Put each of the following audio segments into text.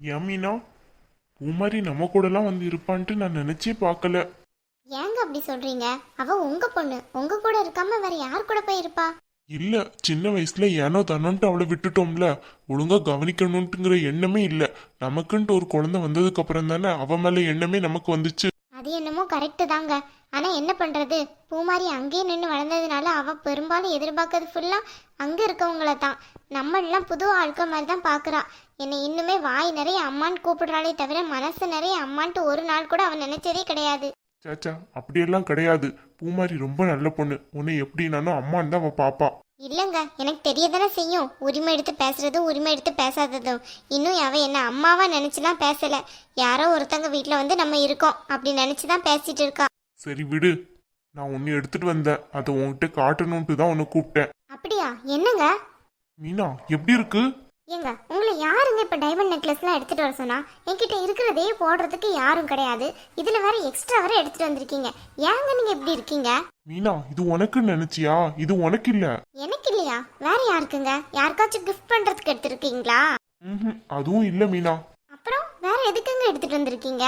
ஏன் மீனா பூமாரி நம்ம கூடலாம் வந்து இருப்பான்ட்டு நான் நினைச்சே பார்க்கல. ஏங்க அப்படி சொல்றீங்க? அவ உங்க பொண்ணு. உங்க கூட இருக்காம வேற யார் கூட போய் இருப்பா? இல்ல சின்ன வயசுல ஏனோ தானோன்ட்டு அவளை விட்டுட்டோம்ல. ஒழுங்கா கவனிக்கணும்ட்டுங்கிற எண்ணமே இல்ல. நமக்குன்ட்டு ஒரு குழந்தை வந்ததுக்கு அப்புறம் தானே அவ மேல எண்ணமே நமக்கு வந்துச்சு. அது என்னமோ கரெக்டு தாங்க. ஆனா என்ன பண்றது? பூமாரி அங்கேயே நின்று வளர்ந்ததுனால அவ பெரும்பாலும் எதிர்பார்க்கறது ஃபுல்லா அங்க இருக்கவங்கள தான். நம்ம எல்லாம் புது ஆட்கள் மாதிரி தான் பாக்குறா. என்னை இன்னுமே வாய் நிறைய அம்மான்னு கூப்பிடுறாளே தவிர மனசு நிறைய அம்மான்ட்டு ஒரு நாள் கூட அவன் நினைச்சதே கிடையாது. சாச்சா அப்படியெல்லாம் கிடையாது. பூமாரி ரொம்ப நல்ல பொண்ணு. உன்னை எப்படினாலும் அம்மான்னு தான் அவ பாப்பா. இல்லைங்க எனக்கு தெரியதானே செய்யும். உரிமை எடுத்து பேசுறதும் உரிமை எடுத்து பேசாததும். இன்னும் அவ என்ன அம்மாவா நினைச்சுலாம் பேசல. யாரோ ஒருத்தங்க வீட்டில் வந்து நம்ம இருக்கோம். அப்படி நினைச்சு தான் பேசிட்டு இருக்கா. சரி விடு. நான் உன்னை எடுத்துட்டு வந்தேன். அதை உன்கிட்ட காட்டணும்ட்டு தான் உன்னை கூப்பிட்டேன். அப்படியா? என்னங்க? மீனா எப்படி இருக்கு? ஏங்க உங்களை யாருங்க இப்போ டைமண்ட் நெக்லஸ்லாம் எடுத்துட்டு வர சொன்னா? என்கிட்ட இருக்கிறதே போடுறதுக்கு யாரும் கிடையாது. இதுல வேற எக்ஸ்ட்ரா வேற எடுத்துட்டு வந்திருக்கீங்க. ஏங்க நீங்க இப்படி இருக்கீங்க? மீனா இது உனக்குன்னு நினைச்சியா? இது உனக்கு இல்ல. எனக்கு இல்லையா? வேற யாருக்குங்க? யாருக்காச்சும் கிஃப்ட் பண்றதுக்கு எடுத்திருக்கீங்களா? ம்ஹும், அதுவும் இல்ல மீனா. அப்புறம் வேற எதுக்குங்க எடுத்துட்டு வந்திருக்கீங்க?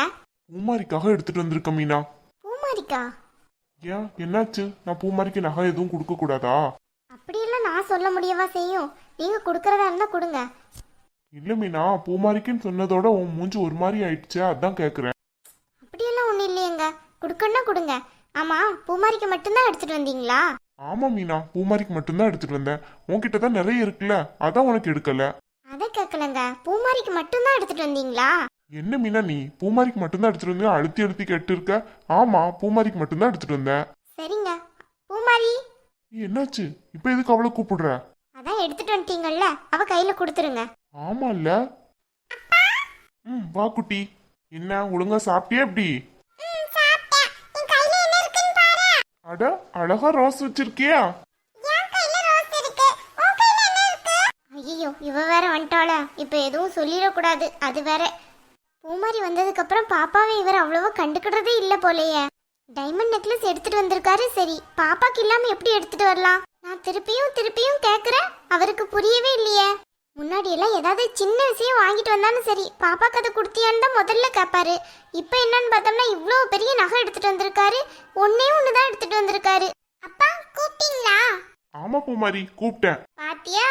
பூமாரிக்காக எடுத்துட்டு வந்திருக்க மீனா. பூமாரிக்கா ஏன்? என்னாச்சு? நான் பூமாரிக்கு நகை எதுவும் கொடுக்க கூடாதா? அப்படியெல்லாம் நான் சொல்ல முடியவா செய்யும்? நீங்க கொடுக்கறதா இருந்தா கொடுங்க. இல்ல மீனா பூமாரிக்குன்னு சொன்னதோட உன் மூஞ்சி ஒரு மாதிரி ஆயிடுச்சே அதான் கேக்குறேன். அப்படியெல்லாம் ஒன்றும் இல்லையேங்க. கொடுக்கணும்னா கொடுங்க. ஆமா பூமாரிக்கு மட்டும்தான் எடுத்துட்டு வந்தீங்களா? ஆமா மீனா பூமாரிக்கு மட்டும்தான் எடுத்துட்டு வந்தேன். உன்கிட்ட தான் நிறைய இருக்குல்ல அதான் உனக்கு எடுக்கல. அதை கேட்கலங்க பூமாரிக்கு மட்டும்தான் எடுத்துட்டு வந்தீங்களா? என்ன மீனா நீ? பூமாரிக்கு மட்டும்தான் எடுத்துட்டு வந்தேன் அழுத்தி அழுத்தி கேட்டு இருக்க ஆமா பூமாரிக்கு மட்டும்தான் எடுத்துட்டு வந்தேன். சரிங்க. பூமாரி? என்னாச்சு? இப்ப எதுக்கு அவளை கூப்பிடுற? அதான் எடுத்துட்டு வந்துட்டீங்கல்ல அவ கையில கொடுத்துருங்க. ஆமா இல்ல ம் வா குட்டி. என்ன ஒழுங்கா சாப்பிட்டியா எப்படி? அட அழகா ரோஸ் வச்சிருக்கியா? ஐயோ இவ வேற வந்துட்டாள. இப்ப எதுவும் சொல்லிடக்கூடாது. அது வேற. பூமாரி வந்ததுக்கு அப்புறம் பாப்பாவை இவர் அவ்வளவா கண்டுக்கிட்டதே இல்லை போலயே. டைமண்ட் நெக்லஸ் எடுத்துட்டு வந்திருக்காரு சரி. பாப்பாக்கு இல்லாம எப்படி எடுத்துட்டு வரலாம்? நான் திருப்பியும் திருப்பியும் கேக்குறேன். அவருக்கு புரியவே இல்லையே. முன்னாடி எல்லாம் ஏதாவது சின்ன விஷயம் வாங்கிட்டு வந்தாலும் சரி. பாப்பாக்கு அதை கொடுத்தியான்னு தான் முதல்ல கேட்பாரு இப்போ என்னன்னு பார்த்தோம்னா இவ்வளோ பெரிய நகை எடுத்துட்டு வந்திருக்காரு. ஒன்னே ஒன்று தான் எடுத்துட்டு வந்திருக்காரு. அப்பா கூப்பிட்டீங்களா? ஆமா பூமாரி கூப்பிட்டேன். பாத்தியா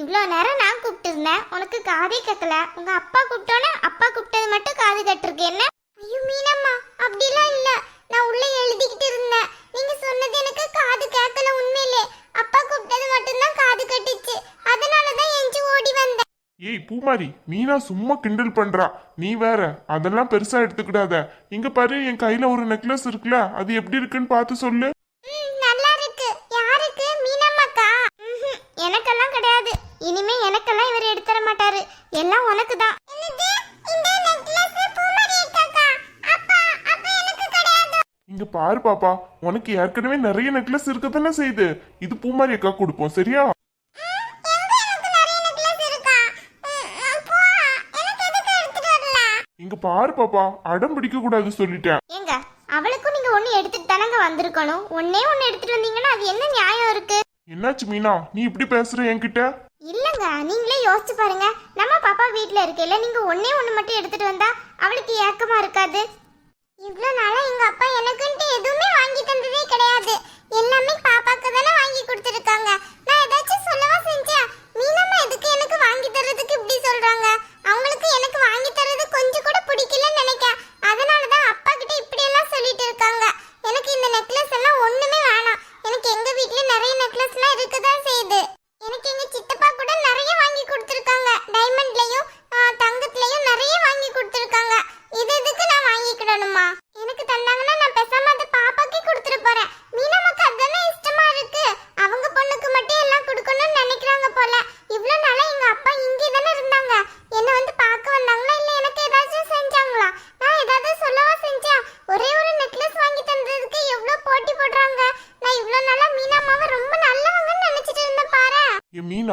இவ்வளோ நேரம் நான் கூப்பிட்டு இருந்தேன் உனக்கு காதே கேட்கல உங்க அப்பா கூப்பிட்டோன்னே அப்பா கூப்பிட்டது மட்டும் காது கேட்டிருக்கு. என்ன? ஐயோ மீனம்மா அப்படிலாம் இல்ல. நான் உள்ள எழுதிக்கிட்டு இருந்தேன். நீங்க சொன்னது எனக்கு காது கேட்கல உண்மையிலே. அப்பா கூப்பிட்டது மட்டும்தான் காது கட்டுச்சு. அதனால தான் எஞ்சி ஓடி வந்தேன். ஏய் பூமாரி மீனா சும்மா கிண்டல் பண்றா. நீ வேற அதெல்லாம் பெருசா எடுத்துக்கிடாத. இங்க பாரு என் கையில ஒரு நெக்லஸ் இருக்குல்ல அது எப்படி இருக்குன்னு பார்த்து சொல்லு ம், நல்லா இருக்கு யாருக்கு மீனம்மாக்கா ம்ஹும், எனக்கெல்லாம் கிடையாது இனிமே எனக்கெல்லாம் இவர் எடுத்துற மாட்டாரு எல்லாம் உனக்கு தான் இங்க பாரு பாப்பா உனக்கு ஏற்கனவே நிறைய நெக்லஸ் இருக்கத்தானே செய்யுது. இது பூமாரி அக்கா கொடுப்போம் சரியா? இங்க பாரு பாப்பா அடம் பிடிக்க கூடாது சொல்லிட்டேன். ஏங்க அவளுக்கும் நீங்க ஒண்ணு எடுத்துட்டு தானங்க வந்திருக்கணும். ஒன்னே ஒண்ணு எடுத்துட்டு வந்தீங்கன்னா அது என்ன நியாயம் இருக்கு? என்னாச்சு மீனா? நீ இப்படி பேசுற என்கிட்ட? இல்லங்க நீங்களே யோசிச்சு பாருங்க. நம்ம பாப்பா வீட்ல இருக்கையில நீங்க ஒன்னே ஒண்ணு மட்டும் எடுத்துட்டு வந்தா அவளுக்கு ஏக்கமா இருக்காது. இவ்வளோ நாளாக எங்கள் அப்பா எனக்குன்ட்டு எதுவுமே வாங்கி தந்ததே கிடையாது. எல்லாமே பாப்பாக்கு தானே வாங்கி கொடுத்துருக்காங்க.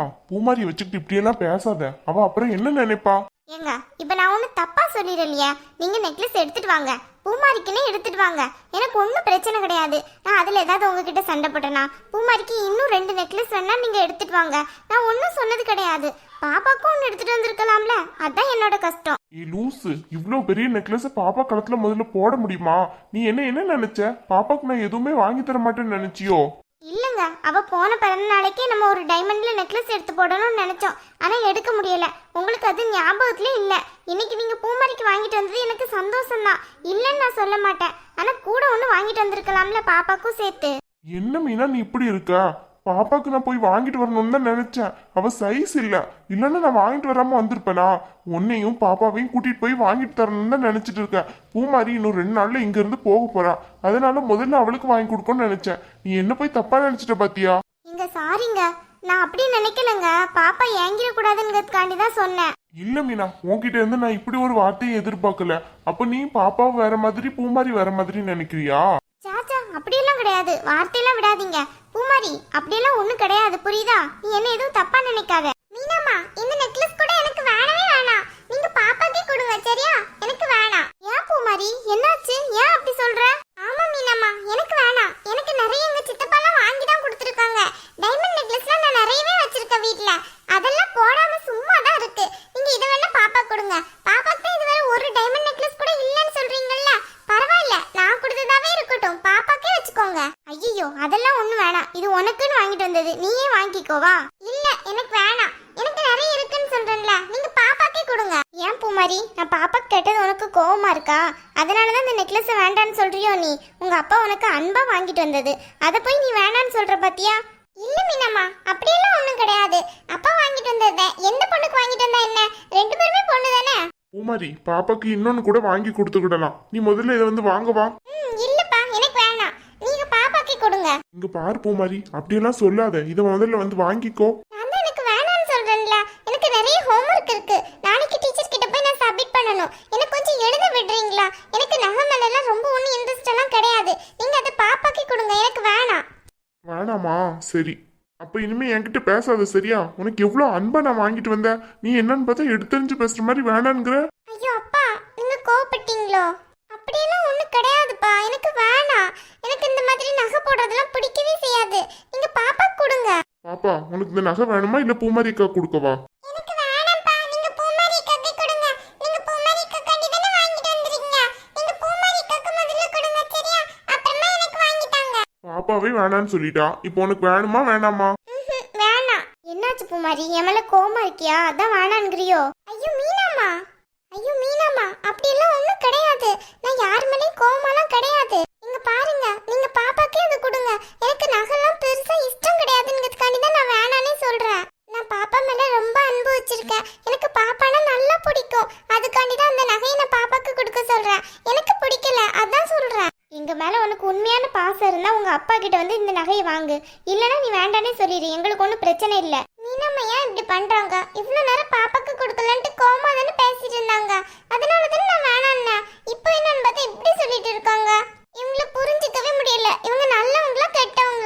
மீனா பூமாரி வச்சுக்கிட்டு இப்படியெல்லாம் பேசாத. அவ அப்புறம் என்ன நினைப்பா? ஏங்க இப்போ நான் ஒன்றும் தப்பா சொல்லிடலையே. நீங்க நெக்லஸ் எடுத்துட்டு வாங்க. பூமாரிக்குன்னே எடுத்துட்டு வாங்க. எனக்கு ஒன்றும் பிரச்சனை கிடையாது. நான் அதில் ஏதாவது உங்ககிட்ட சண்டை போட்டேனா? பூமாரிக்கு இன்னும் ரெண்டு நெக்லஸ் வேணா நீங்க எடுத்துட்டு வாங்க. நான் ஒன்றும் சொன்னது கிடையாது. பாப்பாக்கும் ஒன்று எடுத்துட்டு வந்திருக்கலாம்ல? அதான் என்னோட கஷ்டம். ஏ லூசு. இவ்ளோ பெரிய நெக்லஸ் பாப்பா கழுத்துல முதல்ல போட முடியுமா? நீ என்ன என்ன நினைச்ச? பாப்பாக்கு நான் எதுவுமே வாங்கி தர மாட்டேன்னு நினைச்சியோ? இல்லைங்க அவ போன பிறந்த நாளைக்கே நம்ம ஒரு டைமண்ட்ல நெக்லஸ் எடுத்து போடணும்னு நினைச்சோம். ஆனா எடுக்க முடியல. உங்களுக்கு அது ஞாபகத்துல இல்ல. இன்னைக்கு நீங்க பூமாரிக்கு வாங்கிட்டு வந்தது எனக்கு சந்தோஷம் தான் இல்லைன்னு நான் சொல்ல மாட்டேன். ஆனா கூட ஒன்று வாங்கிட்டு வந்திருக்கலாம்ல பாப்பாக்கும் சேர்த்து. என்ன மீனா நீ இப்படி இருக்கா? பாப்பாக்கு நான் போய் வாங்கிட்டு வரணும்னு தான் நினைச்சேன். அவ சைஸ் இல்ல. இல்லைன்னா நான் வாங்கிட்டு வராம வந்திருப்பேனா? உன்னையும் பாப்பாவையும் கூட்டிட்டு போய் வாங்கிட்டு தரணும்னு தான் நினைச்சிட்டு இருக்கேன். பூமாரி இன்னும் ரெண்டு நாள்ல இங்க இருந்து போக போறா. அதனால முதல்ல அவளுக்கு வாங்கி கொடுக்கணும்னு நினைச்சேன். நீ என்ன போய் தப்பா நினைச்சிட்ட பாத்தியா? இங்க சாரிங்க நான் அப்படி நினைக்கலங்க. பாப்பா ஏங்கிடக்கூடாதுங்கிறதுக்காண்டி தான் சொன்னேன். இல்ல மீனா உன்கிட்ட இருந்து நான் இப்படி ஒரு வார்த்தையை எதிர்பார்க்கல. அப்ப நீ பாப்பாவை வேற மாதிரி பூமாரி வேற மாதிரி நினைக்கிறியா? அப்படியெல்லாம் கிடையாது. வார்த்தையெல்லாம் விடாதீங்க. பூமாரி அப்படியெல்லாம் ஒன்றும் கிடையாது. புரியுதா? நீ என்ன எதுவும் தப்பா நினைக்காத மீனாமா இந்த நெக்லஸ் கூட எனக்கு வேணவே வேணாம் நீங்க பாப்பாக்கே கொடுங்க சரியா எனக்கு வேணாம் ஏன் பூமாரி என்னாச்சு ஏன் அப்படி சொல்ற ஆமா மீனாமா எனக்கு வேணாம் எனக்கு நிறைய எங்க சித்தப்பாலாம் வாங்கி தான் கொடுத்துருக்காங்க டைமண்ட் நெக்லஸ்லாம் நான் நிறையவே வச்சிருக்கேன் வீட்ல அதெல்லாம் போடாம சும்மா தான் இருக்கு நீங்க இதை வேணா பாப்பா கொடுங்க பாப்பாக்கு தான் இதுவரை ஒரு டைமண்ட் நெக்லஸ் கூட இல்லைன்னு சொல்றீங்கல்ல பரவாயில்ல நான் கொடுத்ததாவே இருக்கட்டும் பாப்பாக்கே வச்சுக்கோங்க ஐயோ அதெல்லாம் ஒண்ணு வேணாம் இது உனக்குன்னு வாங்கிட்டு வந்தது நீயே வாங்கிக்கோவா இல்ல எனக்கு வேணாம். எனக்கு நிறைய இருக்குன்னு சொல்றேன்ல. நீங்க பாப்பாக்கே கொடுங்க. ஏன் பூமாரி? நான் பாப்பா கேட்டது உனக்கு கோவமா இருக்கா? அதனாலதான் இந்த நெக்லஸ் வேண்டான்னு சொல்றியோ நீ? உங்க அப்பா உனக்கு அன்பா வாங்கிட்டு வந்தது. அதை போய் நீ வேணான்னு சொல்ற பாத்தியா? இல்ல மீனம்மா. அப்படியெல்லாம் ஒண்ணும் கிடையாது. அப்பா வாங்கிட்டு வந்தது. எந்த பொண்ணுக்கு வாங்கிட்டு வந்தா என்ன? ரெண்டு பேருமே பொண்ணு தானே பூமாரி பாப்பாக்கு இன்னொன்னு கூட வாங்கி கொடுத்துக்கிடலாம். நீ முதல்ல இதை வந்து வாங்க வா. ம் இல்லப்பா எனக்கு வேணாம் நீங்க பாப்பாக்கே கொடுங்க இங்க பாரு பூமாரி அப்படியெல்லாம் சொல்லாத. இதை முதல்ல வந்து வாங்கிக்கோ. நான் எனக்கு வேணாம்னு சொல்றேன்ல. எனக்கு நிறைய ஹோம்ஒர்க் இருக்கு. நாளைக்கு டீச்சர் கிட்ட போய் நான் சப்மிட் பண்ணணும். எனக்கு கொஞ்சம் எழுத விடுறீங்களா? எனக்கு நகை மேல எல்லாம் ரொம்ப ஒன்றும் இன்ட்ரெஸ்ட் எல்லாம் கிடையாது. நீங்க அதை பாப்பாக்கே கொடுங்க. எனக்கு வேணாம். வேணாமா? சரி. அப்ப இனிமே என்கிட்ட பேசாத சரியா? உனக்கு எவ்வளவு அன்பா நான் வாங்கிட்டு வந்தேன். நீ என்னன்னு பார்த்தா எடுத்தறிஞ்சு பேசுற மாதிரி வேணாங்கிற ஐயோ அப்பா நீங்க கோவப்பட்டீங்களோ? அப்படியெல்லாம் ஒண்ணும் கிடையாதுப்பா. எனக்கு வேணாம். எனக்கு இந்த மாதிரி நகை போடுறதெல்லாம் பிடிக்கவே செய்யாது. நீங்க பாப்பா கொடுங்க. பாப்பா உனக்கு இந்த நகை வேணுமா? இல்ல பூமாரி அக்கா கொடுக்கவா பாப்பாவே வேணான்னு சொல்லிட்டா. இப்போ உனக்கு வேணுமா வேணாமா? வேணாம். என்னாச்சு பூமாரி? என் மேல கோவமா இருக்கியா? அதான் வேணான்ங்கிறியோ ஐயோ மீனாமா ஐயோ மீனாமா அப்படியெல்லாம் ஒண்ணும் கிடையாது. நான் யார் மேலேயும் கோவமாலாம் கிடையாது. நீங்க பாருங்க நீங்க பாப்பாக்கே அதை கொடுங்க. எனக்கு நகைலாம் பெருசா இஷ்டம் கிடையாதுங்கிறதுக்காண்டி தான் நான் வேணானே சொல்றேன். நான் பாப்பா மேல ரொம்ப அன்பு வச்சிருக்கேன். எனக்கு பாப்பானா நல்லா பிடிக்கும். அதுக்காண்டி தான் அந்த நகையை நான் பாப்பாக்கு கொடுக்க சொல்றேன். எனக்கு பிடிக்கல அதான் சொல்றேன். எங்க மேல உனக்கு உண்மையான பாசம் இருந்தா உங்க அப்பா கிட்ட வந்து இந்த நகையை வாங்கு. இல்லைன்னா நீ வேண்டானே சொல்லிடு. எங்களுக்கு ஒன்றும் பிரச்சனை இல்லை. நம்ம ஏன் இப்படி பண்றாங்க? இவ்வளவு நேரம் பாப்பாக்கு கொடுக்கலன்ட்டு கோமா தானே பேசிட்டு இருந்தாங்க. அதனால தான் நான் வேணாம்னா இப்போ என்னன்னு பார்த்தா இப்படி சொல்லிட்டு இருக்காங்க. இவங்களை புரிஞ்சிக்கவே முடியல. இவங்க நல்லவங்களா கெட்டவங்க